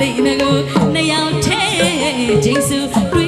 လိမ့်နကိုနှစ်ယောက်ထဲဂျေဆုတွေ့